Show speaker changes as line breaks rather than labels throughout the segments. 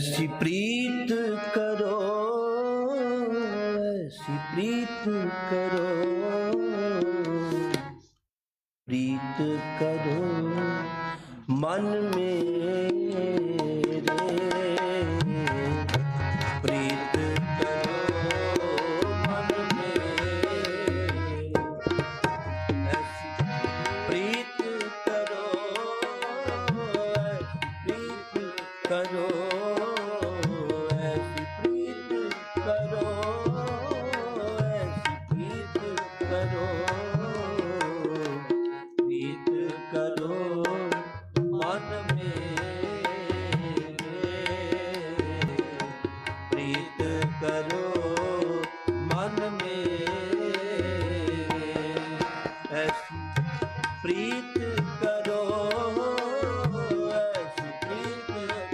ਐਸੀ ਪ੍ਰੀਤ ਕਰੋ ਐਸੀ ਪ੍ਰੀਤ ਕਰੋ ਪ੍ਰੀਤ ਕਰੋ ਮਨ ਮੇ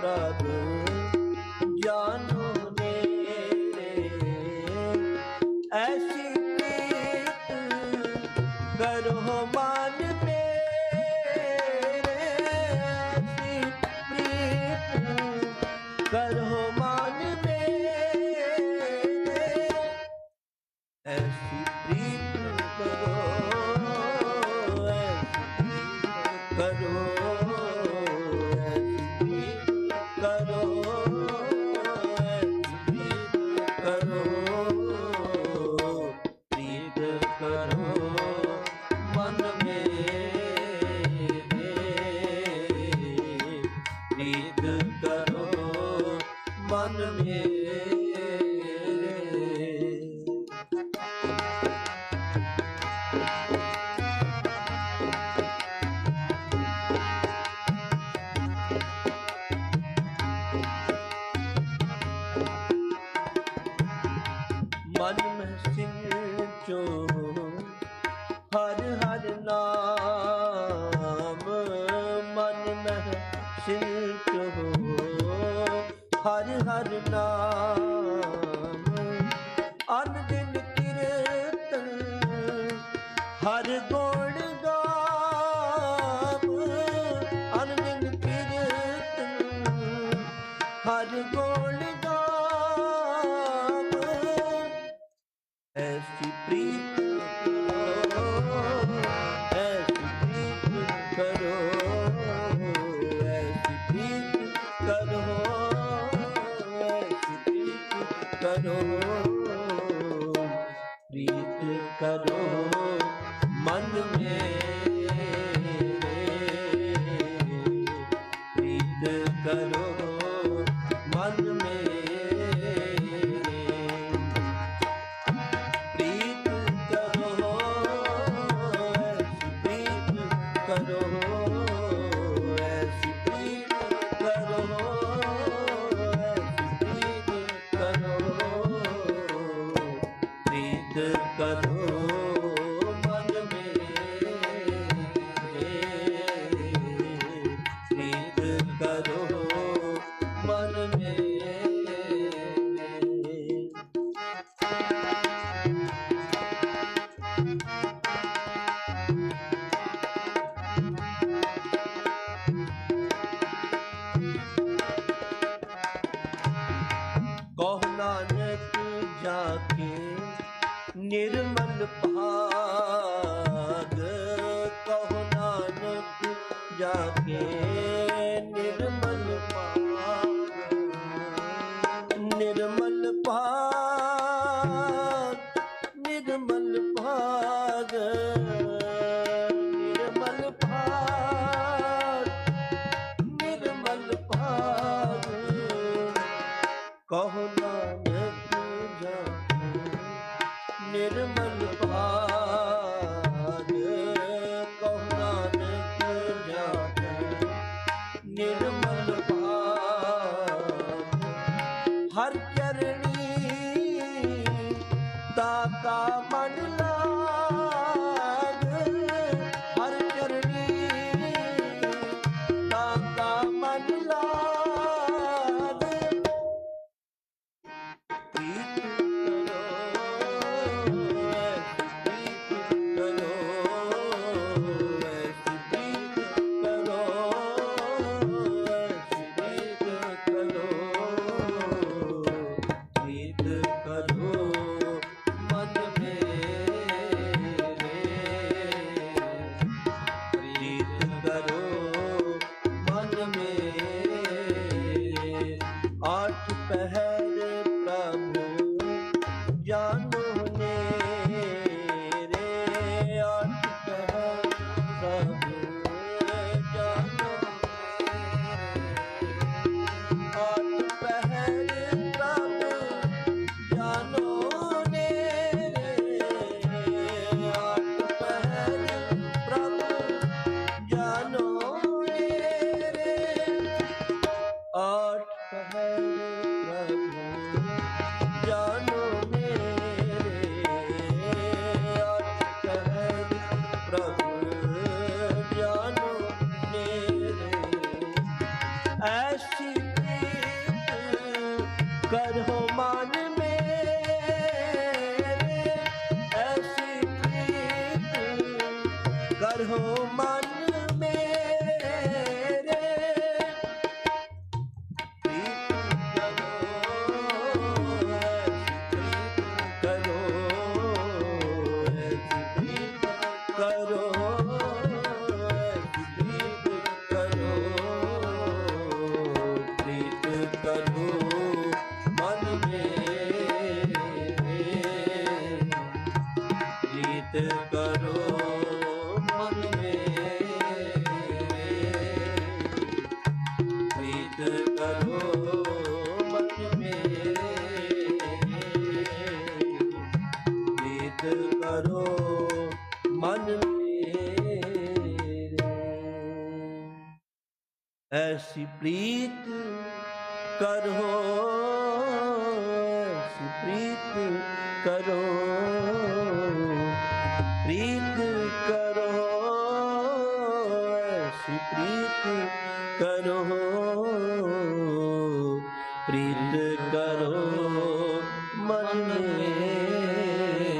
brother. करो मन मेरे प्रीत करो प्रीत करो करो प्रीत करो ਨਿਰਮਲ ਭਾਵ up. home on ਐਸੀ ਪ੍ਰੀਤ ਕਰੋ ਐਸੀ ਪ੍ਰੀਤ ਕਰੋ ਪ੍ਰੀਤ ਕਰੋ ਮਨ ਮੇਰੇ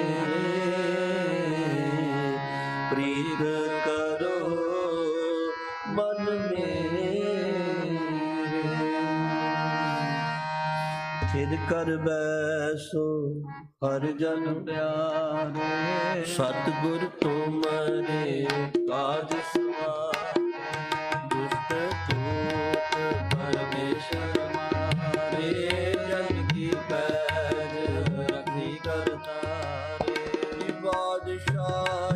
ਪ੍ਰੀਤ ਕਰੋ ਮਨ ਮੇਰੇ ਫਿਰ ਕਰ ਬੈਸੋ ਹਰ ਜਨ ਪਿਆਰੇ। ਸਤਿਗੁਰ ਤੁਮਰੇ ਕਾਜ ਸਵਾਰੇ। ਦੁਸ਼ਟ ਤੂਤ ਪਰਮੇਸ਼ਰ The shot.